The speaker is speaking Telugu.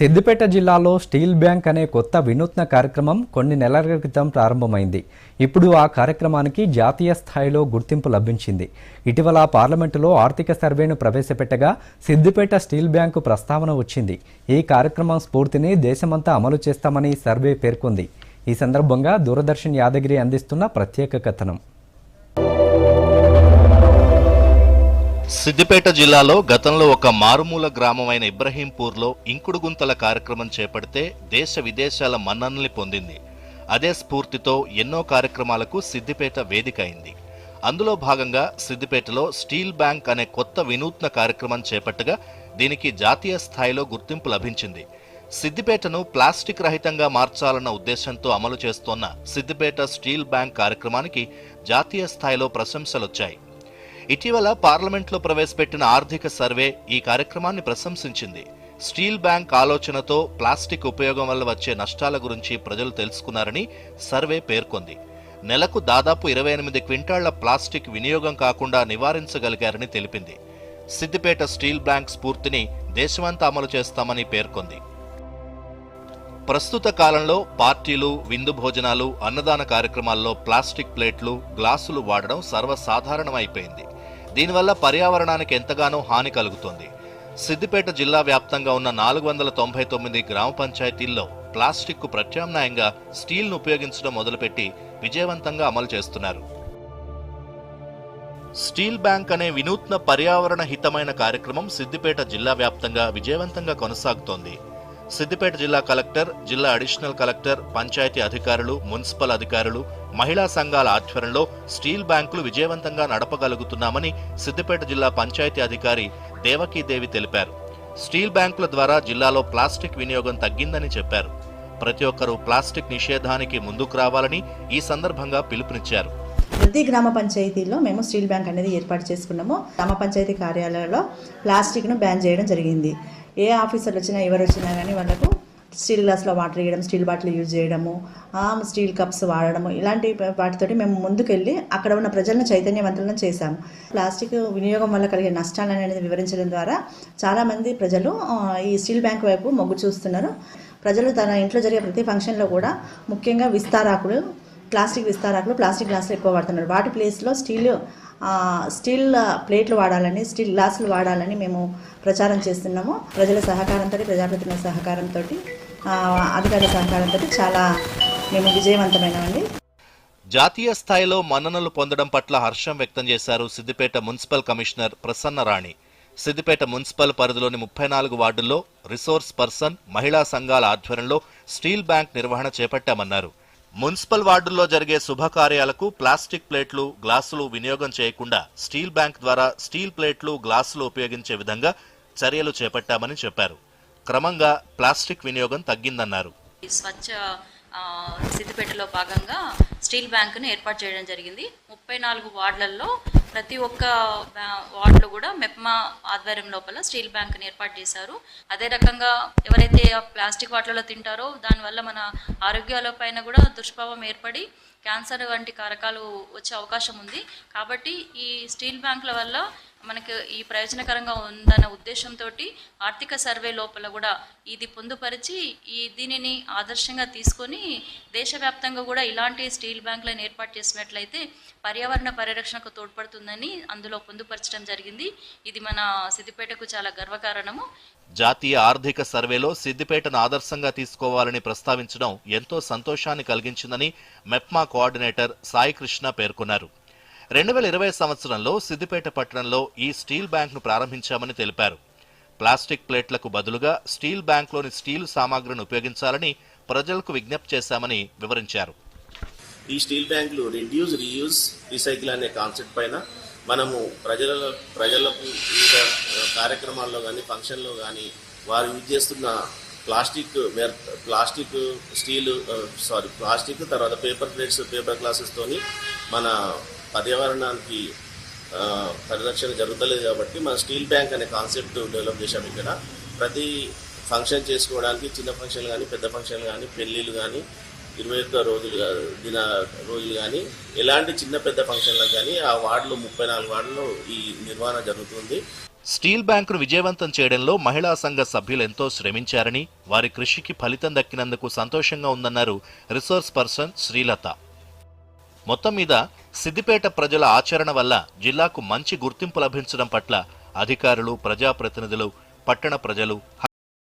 సిద్దిపేట జిల్లాలో స్టీల్ బ్యాంక్ అనే కొత్త వినూత్న కార్యక్రమం కొన్ని నెలల క్రితం ప్రారంభమైంది. ఇప్పుడు ఆ కార్యక్రమానికి జాతీయ స్థాయిలో గుర్తింపు లభించింది. ఇటీవల పార్లమెంటులో ఆర్థిక సర్వేను ప్రవేశపెట్టగా సిద్దిపేట స్టీల్ బ్యాంకు ప్రస్తావన వచ్చింది. ఈ కార్యక్రమం స్ఫూర్తిని దేశమంతా అమలు చేస్తామని సర్వే పేర్కొంది. ఈ సందర్భంగా దూరదర్శన్ యాదగిరి అందిస్తున్న ప్రత్యేక కథనం. సిద్దిపేట జిల్లాలో గతంలో ఒక మారుమూల గ్రామమైన ఇబ్రహీంపూర్లో ఇంకుడు గుంతల కార్యక్రమం చేపడితే దేశ విదేశాల మన్ననల్ని పొందింది. అదే స్ఫూర్తితో ఎన్నో కార్యక్రమాలకు సిద్దిపేట వేదిక అయింది. అందులో భాగంగా సిద్దిపేటలో స్టీల్ బ్యాంక్ అనే కొత్త వినూత్న కార్యక్రమం చేపట్టగా దీనికి జాతీయ స్థాయిలో గుర్తింపు లభించింది. సిద్దిపేటను ప్లాస్టిక్ రహితంగా మార్చాలన్న ఉద్దేశంతో అమలు చేస్తోన్న సిద్దిపేట స్టీల్ బ్యాంక్ కార్యక్రమానికి జాతీయ స్థాయిలో ప్రశంసలొచ్చాయి. ఇటీవల పార్లమెంట్లో ప్రవేశపెట్టిన ఆర్థిక సర్వే ఈ కార్యక్రమాన్ని ప్రశంసించింది. స్టీల్ బ్యాంక్ ఆలోచనతో ప్లాస్టిక్ ఉపయోగం వల్ల వచ్చే నష్టాల గురించి ప్రజలు తెలుసుకున్నారని సర్వే పేర్కొంది. నెలకు దాదాపు ఇరవై ఎనిమిది క్వింటాళ్ళ ప్లాస్టిక్ వినియోగం కాకుండా నివారించగలిగారని తెలిపింది. సిద్దిపేట స్టీల్ బ్యాంక్ స్ఫూర్తిని దేశమంతా అమలు చేస్తామని పేర్కొంది. ప్రస్తుత కాలంలో పార్టీలు విందు భోజనాలు అన్నదాన కార్యక్రమాల్లో ప్లాస్టిక్ ప్లేట్లు గ్లాసులు వాడడం సర్వసాధారణమైపోయింది. దీనివల్ల పర్యావరణానికి ఎంతగానో హాని కలుగుతోంది. సిద్దిపేట జిల్లా వ్యాప్తంగా ఉన్న నాలుగు వందల తొంభై తొమ్మిది గ్రామ పంచాయతీల్లో ప్లాస్టిక్కు ప్రత్యామ్నాయంగా స్టీల్ను ఉపయోగించడం మొదలుపెట్టి విజయవంతంగా అమలు చేస్తున్నారు. స్టీల్ బ్యాంక్ అనే వినూత్న పర్యావరణ హితమైన కార్యక్రమం సిద్దిపేట జిల్లా వ్యాప్తంగా విజయవంతంగా కొనసాగుతోంది. సిద్దిపేట జిల్లా కలెక్టర్ జిల్లా అడిషనల్ కలెక్టర్ పంచాయతీ అధికారులు మున్సిపల్ అధికారులు మహిళా సంఘాల ఆధ్వర్యంలో స్టీల్ బ్యాంకులు విజయవంతంగా నడపగలుగుతున్నామని సిద్దిపేట జిల్లా పంచాయతీ అధికారి దేవకీదేవి తెలిపారు. స్టీల్ బ్యాంకుల ద్వారా జిల్లాలో ప్లాస్టిక్ వినియోగం తగ్గిందని చెప్పారు. ప్రతి ఒక్కరూ ప్లాస్టిక్ నిషేధానికి ముందుకు రావాలని ఈ సందర్భంగా పిలుపునిచ్చారు. ప్రతి గ్రామ పంచాయతీలో మేము స్టీల్ బ్యాంక్ అనేది ఏర్పాటు చేసుకున్నాము. గ్రామ పంచాయతీ కార్యాలయంలో ప్లాస్టిక్ను బ్యాన్ చేయడం జరిగింది. ఏ ఆఫీసర్లు వచ్చినా ఎవరు వచ్చినా కానీ వాళ్ళకు స్టీల్ గ్లాస్లో వాటర్ ఇవ్వడం స్టీల్ బాటిల్ యూజ్ చేయడము స్టీల్ కప్స్ వాడడము ఇలాంటి వాటితోటి మేము ముందుకెళ్ళి అక్కడ ఉన్న ప్రజలను చైతన్యవంతులను చేశాము. ప్లాస్టిక్ వినియోగం వల్ల కలిగే నష్టాలు అనేది వివరించడం ద్వారా చాలామంది ప్రజలు ఈ స్టీల్ బ్యాంక్ వైపు మొగ్గు చూస్తున్నారు. ప్రజలు తన ఇంట్లో జరిగే ప్రతి ఫంక్షన్లో కూడా ముఖ్యంగా విస్తారాకులు ప్లాస్టిక్ విస్తారాకులు ప్లాస్టిక్ గ్లాసులు ఎక్కువ వాడుతున్నారు. వాటి ప్లేస్లో స్టీల్ స్టీల్ ప్లేట్లు వాడాలని స్టీల్ గ్లాసులు వాడాలని మేము ప్రచారం చేస్తున్నాము. ప్రజల సహకారంతో ప్రజాప్రతినిధుల సహకారంతో అధికారుల సహకారంతో చాలా మేము విజయవంతమైనవండి జాతీయ స్థాయిలో మన్ననలు పొందడం పట్ల హర్షం వ్యక్తం చేశారు Siddipet municipal commissioner Prasanna Rani. Siddipet municipal పరిధిలోని ముప్పై నాలుగు వార్డుల్లో రిసోర్స్ పర్సన్ మహిళా సంఘాల ఆధ్వర్యంలో స్టీల్ బ్యాంక్ నిర్వహణ చేపట్టామన్నారు. మున్సిపల్ వార్డుల్లో జరిగే శుభకార్యాలకు ప్లాస్టిక్ ప్లేట్లు గ్లాసులు వినియోగం చేయకుండా స్టీల్ బ్యాంక్ ద్వారా స్టీల్ ప్లేట్లు గ్లాసులు ఉపయోగించే విధంగా చర్యలు చేపట్టామని చెప్పారు. క్రమంగా ప్లాస్టిక్ వినియోగం తగ్గిందన్నారు. ఈ స్వచ్ఛ ఆ, సిద్దిపేటలో భాగంగా స్టీల్ బ్యాంకును ఏర్పాటు చేయడం జరిగింది. ముప్పై నాలుగు వార్డులలో ప్రతి ఒక్క బ్యా- వార్డులో కూడా మెప్మా ఆధ్వర్యం లోపల స్టీల్ బ్యాంకుని ఏర్పాటు చేశారు. అదే రకంగా ఎవరైతే ఆ ప్లాస్టిక్ వాటిలలో తింటారో దానివల్ల మన ఆరోగ్యాల పైన కూడా దుష్ప్రభావం ఏర్పడి క్యాన్సర్ వంటి కారకాలు వచ్చే అవకాశం ఉంది. కాబట్టి ఈ స్టీల్ బ్యాంకుల వల్ల మనకు ఈ ప్రయోజనకరంగా ఉందన్న ఉద్దేశంతో ఆర్థిక సర్వే లోపల కూడా ఇది పొందుపరిచి ఈ దీనిని ఆదర్శంగా తీసుకొని దేశవ్యాప్తంగా కూడా ఇలాంటి స్టీల్ బ్యాంకులను ఏర్పాటు చేసినట్లయితే పర్యావరణ పరిరక్షణకు తోడ్పడుతుందని అందులో పొందుపరచడం జరిగింది. ఇది మన సిద్దిపేటకు చాలా గర్వకారణము. జాతీయ ఆర్థిక సర్వేలో సిద్దిపేటను ఆదర్శంగా తీసుకోవాలని ప్రస్తావించడం ఎంతో సంతోషాన్ని కలిగించిందని మెప్మా కోఆర్డినేటర్ సాయి కృష్ణ పేర్కొన్నారు. రెండు వేల ఇరవై సంవత్సరంలో సిద్దిపేట పట్టణంలో ఈ స్టీల్ బ్యాంక్ను ప్రారంభించామని తెలిపారు. ప్లాస్టిక్ ప్లేట్లకు బదులుగా స్టీల్ బ్యాంక్లోని స్టీల్ సామాగ్రిని ఉపయోగించాలని ప్రజలకు విజ్ఞప్తి చేశామని వివరించారు. ఈ స్టీల్ బ్యాంకులు రిడ్యూస్ రీయూజ్ రీసైకిల్ అనే కాన్సెప్ట్ పైన మనము ప్రజల ప్రజలకు వివిధ కార్యక్రమాల్లో కానీ ఫంక్షన్లో కానీ వారు యూజ్ చేస్తున్న plastic plastic steel sorry plastic తర్వాత పేపర్ ప్లేట్స్ పేపర్ గ్లాసెస్తోని మన పర్యావరణానికి పరిరక్షణ జరుగుతలేదు కాబట్టి మన స్టీల్ బ్యాంక్ అనే కాన్సెప్ట్ డెవలప్ చేశాం ఇక్కడ. ప్రతి ఫంక్షన్ చేసుకోవడానికి చిన్న ఫంక్షన్ కానీ పెద్ద ఫంక్షన్లు కానీ పెళ్ళిళ్ళు కానీ ఇరవై ఒక్క రోజులు దిన రోజులు కానీ ఎలాంటి చిన్న పెద్ద ఫంక్షన్లకు కానీ ఆ వార్డులో ముప్పై నాలుగు వార్డులో ఈ నిర్వహణ జరుగుతుంది. స్టీల్ బ్యాంకును విజయవంతం చేయడంలో మహిళా సంఘ సభ్యులు ఎంతో శ్రమించారని వారి కృషికి ఫలితం దక్కినందుకు సంతోషంగా ఉందన్నారు రిసోర్స్ పర్సన్ శ్రీలత. మొత్తం మీద సిద్దిపేట ప్రజల ఆచరణ వల్ల జిల్లాకు మంచి గుర్తింపు లభించడం పట్ల అధికారులు ప్రజాప్రతినిధులు పట్టణ ప్రజలు